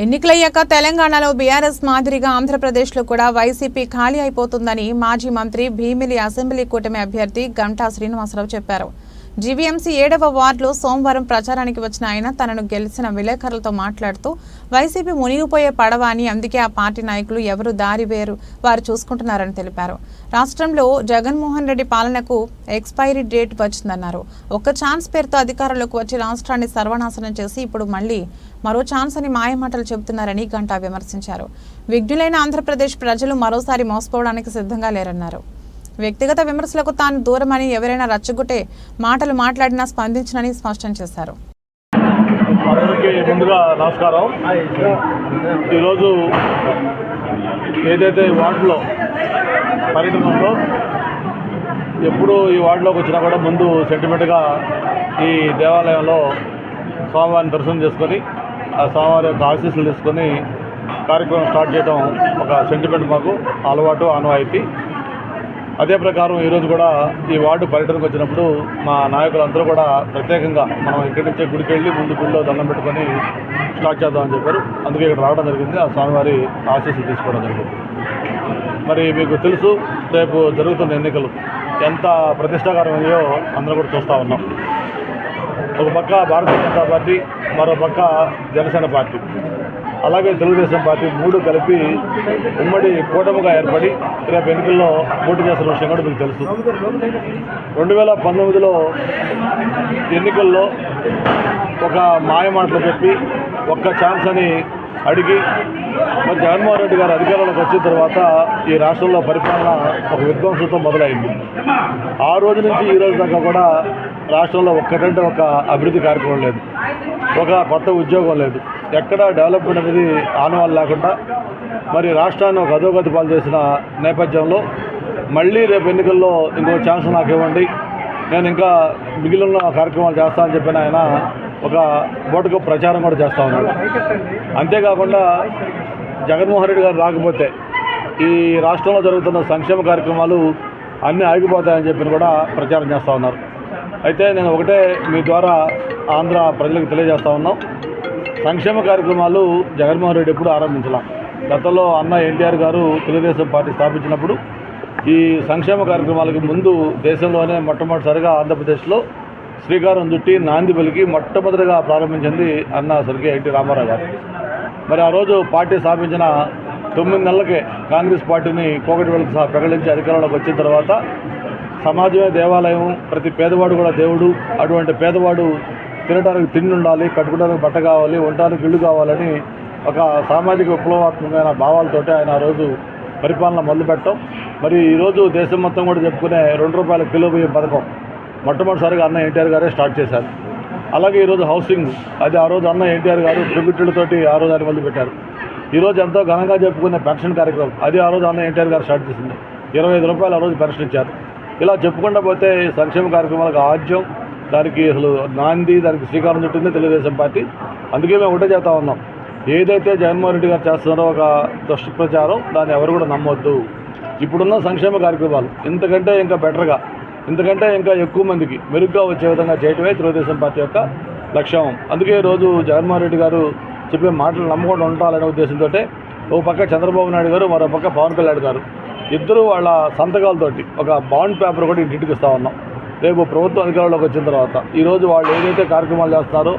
ఎన్నికలయ్యాక తెలంగాణలో బీఆర్ఎస్ మాదిరిగా ఆంధ్రప్రదేశ్లో కూడా వైసీపీ ఖాళీ అయిపోతుందని మాజీ మంత్రి భీమిలి అసెంబ్లీ కూటమి అభ్యర్థి గంటా శ్రీనివాసరావు చెప్పారు. జీవీఎంసీ ఏడవ వార్డులో సోమవారం ప్రచారానికి వచ్చిన ఆయన తనను గెలిచిన విలేకరులతో మాట్లాడుతూ వైసీపీ మునిగిపోయే పడవ అని అందుకే ఆ పార్టీ నాయకులు ఎవరు దారి వేరు వారు చూసుకుంటున్నారని తెలిపారు. రాష్ట్రంలో జగన్మోహన్ రెడ్డి పాలనకు ఎక్స్పైరీ డేట్ వచ్చిందన్నారు. ఒక్క ఛాన్స్ పేరుతో అధికారంలోకి వచ్చి రాష్ట్రాన్ని సర్వనాశనం చేసి ఇప్పుడు మళ్ళీ మరో ఛాన్స్ అని మాయమాటలు చెబుతున్నారని గంటా విమర్శించారు. విఘ్నులైన ఆంధ్రప్రదేశ్ ప్రజలు మరోసారి మోసపోవడానికి సిద్ధంగా లేరన్నారు. వ్యక్తిగత విమర్శలకు తాను దూరమని ఎవరైనా రచ్చగొట్టే మాటలు మాట్లాడినా స్పందించనని స్పష్టం చేశారు. ముందుగా నమస్కారం. ఈరోజు ఏదైతే ఈ వార్డులో పర్యటనలో ఎప్పుడు ఈ వార్డులోకి వచ్చినా కూడా ముందు సెంటిమెంట్గా ఈ దేవాలయంలో స్వామివారిని దర్శనం చేసుకొని ఆ స్వామివారి యొక్క ఆశీస్సులు తీసుకొని కార్యక్రమం స్టార్ట్ చేయడం ఒక సెంటిమెంట్ మాకు అలవాటు ఆనవాయితీ. అదే ప్రకారం ఈరోజు కూడా ఈ వార్డు పర్యటనకు వచ్చినప్పుడు మా నాయకులందరూ కూడా ప్రత్యేకంగా మనం ఇక్కడి నుంచే గుడికి వెళ్ళి ముందు గుడిలో దండం పెట్టుకొని స్టార్ట్ చేద్దామని చెప్పారు. అందుకే ఇక్కడ రావడం జరిగింది. ఆ స్వామివారి ఆశీస్సులు తీసుకోవడం జరిగింది. మరి మీకు తెలుసు రేపు జరుగుతున్న ఎన్నికలు ఎంత ప్రతిష్టాకరమయ్యో అందరూ కూడా చూస్తూ ఉన్నాం. ఒక పక్క భారతీయ జనతా పార్టీ మరో పక్క జనసేన పార్టీ. అలాగే తెలుగుదేశం పార్టీ మూడు కలిపి ఉమ్మడి కూటమిగా ఏర్పడి రేపు ఎన్నికల్లో పోటీ చేస్తున్న విషయం కూడా మీకు తెలుసు. రెండు వేల పంతొమ్మిదిలో ఎన్నికల్లో ఒక మాయ మాటలు చెప్పి ఒక్క ఛాన్స్ అని అడిగి మరి జగన్మోహన్ రెడ్డి గారు అధికారంలోకి వచ్చిన తర్వాత ఈ రాష్ట్రంలో పరిపాలన ఒక విధ్వంసంతో మొదలైంది. ఆ రోజు నుంచి ఈ రోజు దాకా కూడా రాష్ట్రంలో ఒక్కటంటే ఒక అభివృద్ధి కార్యక్రమం లేదు. ఒక కొత్త ఉద్యోగం లేదు. ఎక్కడ డెవలప్మెంట్ అనేది ఆనవాళ్ళు లేకుండా మరి రాష్ట్రాన్ని ఒక అధోగతి పాలు చేసిన నేపథ్యంలో మళ్ళీ రేపు ఎన్నికల్లో ఇంకో ఛాన్స్ నాకు ఇవ్వండి. నేను ఇంకా మిగిలిన కార్యక్రమాలు చేస్తానని చెప్పిన ఆయన ఒక బోటుకు ప్రచారం కూడా చేస్తూ ఉన్నాడు. అంతేకాకుండా జగన్మోహన్ రెడ్డి గారు రాకపోతే ఈ రాష్ట్రంలో జరుగుతున్న సంక్షేమ కార్యక్రమాలు అన్నీ ఆగిపోతాయని చెప్పి కూడా ప్రచారం చేస్తూ ఉన్నారు. అయితే నేను ఒకటే మీ ద్వారా ఆంధ్ర ప్రజలకు తెలియజేస్తూ ఉన్నాం. సంక్షేమ కార్యక్రమాలు జగన్మోహన్ రెడ్డి ఎప్పుడు ఆరంభించలాం. గతంలో అన్న ఎన్టీఆర్ గారు తెలుగుదేశం పార్టీ స్థాపించినప్పుడు ఈ సంక్షేమ కార్యక్రమాలకు ముందు దేశంలోనే మొట్టమొదటిసారిగా ఆంధ్రప్రదేశ్లో శ్రీకారం చుట్టి నాంది పలికి మొట్టమొదటిగా ప్రారంభించింది అన్న స్వర్గీయ ఎన్టీ రామారావు గారు. మరి ఆ రోజు పార్టీ స్థాపించిన తొమ్మిది నెలలకే కాంగ్రెస్ పార్టీని కోకటి సహా ప్రకటించి అధికారంలోకి వచ్చిన తర్వాత సమాజమే దేవాలయం ప్రతి పేదవాడు కూడా దేవుడు అటువంటి పేదవాడు తినడానికి తిండి ఉండాలి కట్టుకోవడానికి బట్ట కావాలి ఉండడానికి ఇల్లు కావాలని ఒక సామాజిక విప్లవాత్మకమైన భావాలతోటి ఆయన ఆ రోజు పరిపాలన మొదలుపెట్టడం మరి ఈరోజు దేశం మొత్తం కూడా చెప్పుకునే రెండు రూపాయల కిలో బియ్యం పథకం మొట్టమొదటిసారిగా అన్న ఎన్టీఆర్ గారే స్టార్ట్ చేశారు. అలాగే ఈరోజు హౌసింగ్ అది ఆ రోజు అన్న ఎన్టీఆర్ గారు పెరుగుతులతోటి ఆ రోజు ఆయన మొదలుపెట్టారు. ఈరోజు ఎంతో ఘనంగా చెప్పుకునే పెన్షన్ కార్యక్రమం అది ఆ రోజు అన్న ఎన్టీఆర్ గారు స్టార్ట్ చేసింది. ఇరవై ఐదు రూపాయలు ఆ రోజు పెన్షన్ ఇచ్చారు. ఇలా చెప్పుకుంటా పోతే సంక్షేమ కార్యక్రమాలకు ఆద్యం దానికి అసలు నాంది దానికి శ్రీకారం చుట్టింది తెలుగుదేశం పార్టీ. అందుకే మేము ఒకటే చేస్తా ఉన్నాం. ఏదైతే జగన్మోహన్ రెడ్డి గారు చేస్తున్నారో ఒక దుష్ప్రచారం దాన్ని ఎవరు కూడా నమ్మొద్దు. ఇప్పుడున్న సంక్షేమ కార్యక్రమాలు ఇంతకంటే ఇంకా బెటర్గా ఇంతకంటే ఇంకా ఎక్కువ మందికి మెరుగ్గా వచ్చే విధంగా చేయటమే తెలుగుదేశం పార్టీ యొక్క లక్ష్యం. అందుకే ఈరోజు జగన్మోహన్ రెడ్డి గారు చెప్పే మాటలు నమ్మకుండా ఉండాలనే ఉద్దేశంతో ఓ పక్క చంద్రబాబు నాయుడు గారు మరో పక్క పవన్ కళ్యాణ్ గారు. ఇద్దరు వాళ్ళ సంతకాలతోటి ఒక బాండ్ పేపర్ కూడా ఇంటికి ఇస్తా ఉన్నాం. రేపు ప్రభుత్వం అధికారంలోకి వచ్చిన తర్వాత ఈరోజు వాళ్ళు ఏదైతే కార్యక్రమాలు చేస్తారో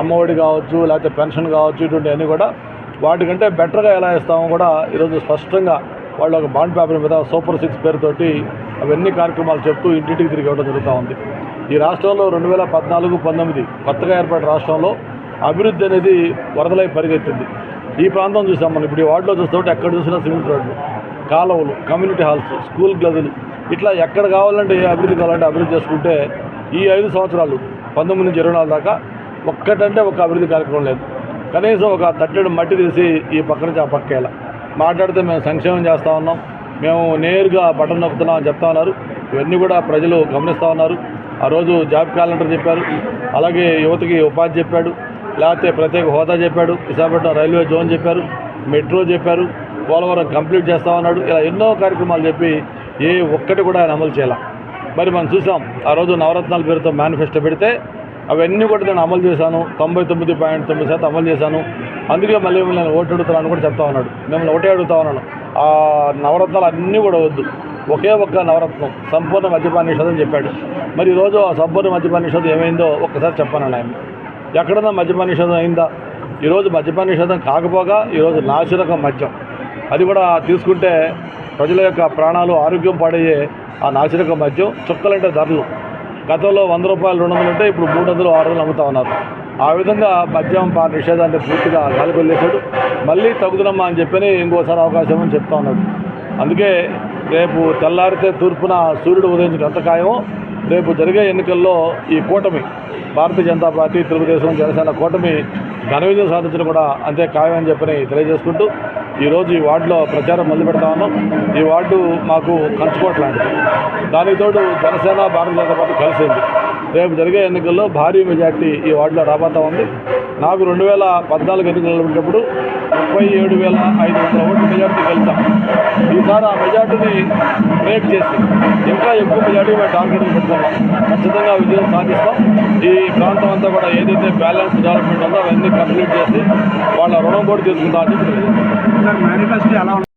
అమ్మఒడి కావచ్చు లేకపోతే పెన్షన్ కావచ్చు ఇటువంటివన్నీ కూడా వాటికంటే బెటర్గా ఎలా ఇస్తామో కూడా ఈరోజు స్పష్టంగా వాళ్ళు ఒక బాండ్ పేపర్ మీద సూపర్ సిక్స్ పేరుతోటి అవన్నీ కార్యక్రమాలు చెప్తూ ఇంటింటికి తిరిగి ఇవ్వడం జరుగుతూ ఉంది. ఈ రాష్ట్రంలో రెండు వేల పద్నాలుగు పంతొమ్మిది కొత్తగా ఏర్పడిన రాష్ట్రంలో అభివృద్ధి అనేది వరదలై పరిగెత్తింది. ఈ ప్రాంతం చూసాం మనం. ఇప్పుడు ఈ వార్డులో చూస్తుంటే ఎక్కడ చూసినా సిమెంట్ రోడ్లు కాలువలు కమ్యూనిటీ హాల్స్ స్కూల్ గదులు ఇట్లా ఎక్కడ కావాలంటే ఏ అభివృద్ధి కావాలంటే అభివృద్ధి చేసుకుంటే ఈ ఐదు సంవత్సరాలు పంతొమ్మిది నుంచి ఇరవై నాలుగు దాకా ఒక్కటంటే ఒక అభివృద్ధి కార్యక్రమం లేదు. కనీసం ఒక తట్టెడు మట్టి తీసి ఈ పక్క నుంచి ఆ పక్కేలా మాట్లాడితే మేము సంక్షేమం చేస్తూ ఉన్నాం. మేము నేరుగా బటన్ నొక్కుతున్నాం అని చెప్తా ఉన్నారు. ఇవన్నీ కూడా ప్రజలు గమనిస్తూ ఉన్నారు. ఆ రోజు జాబ్ క్యాలెండర్ చెప్పారు. అలాగే యువతకి ఉపాధి చెప్పాడు. లేకపోతే ప్రత్యేక హోదా చెప్పాడు. విశాఖపట్నం రైల్వే జోన్ చెప్పారు. మెట్రో చెప్పారు. పోలవరం కంప్లీట్ చేస్తామన్నాడు ఇలా ఎన్నో కార్యక్రమాలు చెప్పి ఏ ఒక్కటి కూడా ఆయన అమలు చేయాల. మరి మనం చూసాం ఆ రోజు నవరత్నాల పేరుతో మేనిఫెస్టో పెడితే అవన్నీ కూడా నేను అమలు చేశాను తొంభై తొమ్మిది పాయింట్ తొమ్మిది శాతం అమలు చేశాను. అందుకే మళ్ళీ మిమ్మల్ని నేను ఓటు అడుగుతున్నాను కూడా చెప్తా ఉన్నాడు. మిమ్మల్ని ఒకటే అడుగుతా ఉన్నాను. ఆ నవరత్నాలు అన్నీ కూడా వద్దు. ఒకే ఒక్క నవరత్నం సంపూర్ణ మద్యపాన నిషేధం చెప్పాడు. మరి ఈరోజు ఆ సంపూర్ణ మద్యపాన నిషేధం ఏమైందో ఒక్కసారి చెప్పాను ఆయన ఎక్కడన్నా మద్యపాన నిషేధం అయిందా? ఈరోజు మద్యపాన నిషేధం కాకపోగా ఈరోజు నాసిరకం మద్యం. అది కూడా తీసుకుంటే ప్రజల యొక్క ప్రాణాలు ఆరోగ్యం పాడయ్యే ఆ నాసిరకం మద్యం చుక్కలంటే ధరలు. గతంలో వంద రూపాయలు రెండు వందలు ఉంటే ఇప్పుడు మూడు వందలు ఆరు వందలు అమ్ముతా ఉన్నారు. ఆ విధంగా మద్యం పా నిషేధాన్ని పూర్తిగా గాలికొల్లేశాడు మళ్ళీ తగ్గుదమ్మా అని చెప్పని ఇంకోసారి అవకాశం అని చెప్తా ఉన్నాడు అందుకే రేపు తెల్లారితే తూర్పున సూర్యుడు ఉదయించడం ఎంత ఖాయమో రేపు జరిగే ఎన్నికల్లో ఈ కూటమి భారతీయ జనతా పార్టీ తెలుగుదేశం జనసేన కూటమి ఘన విజయం సాధించడం కూడా అంతే ఖాయమని చెప్పని తెలియజేసుకుంటూ ఈరోజు ఈ వార్డులో ప్రచారం మొదలు పెడతా ఉన్నాం. ఈ వార్డు మాకు కంచుకోట లాంటిది. దానితోడు జనసేన భారతీయ జనతా పార్టీ కలిసింది. రేపు జరిగే ఎన్నికల్లో భారీ మెజార్టీ ఈ వార్డులో రాబోతా ఉంది. నాకు రెండు వేల పద్నాలుగు ఎన్నికలు ఉన్నప్పుడు ముప్పై ఏడు వేల ఐదు వందల ఓట్లు మెజార్టీ గెలుస్తాం ఈసారి ఆ మెజార్టీని బ్రేక్ చేసి ఇంకా ఎక్కువ మెజార్టీ మేము టార్గెట్లు పెట్టుకున్నాం ఖచ్చితంగా విజయం సాధిస్తాం. ఈ ప్రాంతం అంతా కూడా ఏదైతే బ్యాలెన్స్ డెవలప్మెంట్ ఉందో అవన్నీ కంప్లీట్ చేసి వాళ్ళ రుణం కూడా తీసుకుంటామని చెప్పి మేనిఫెస్టో ఎలా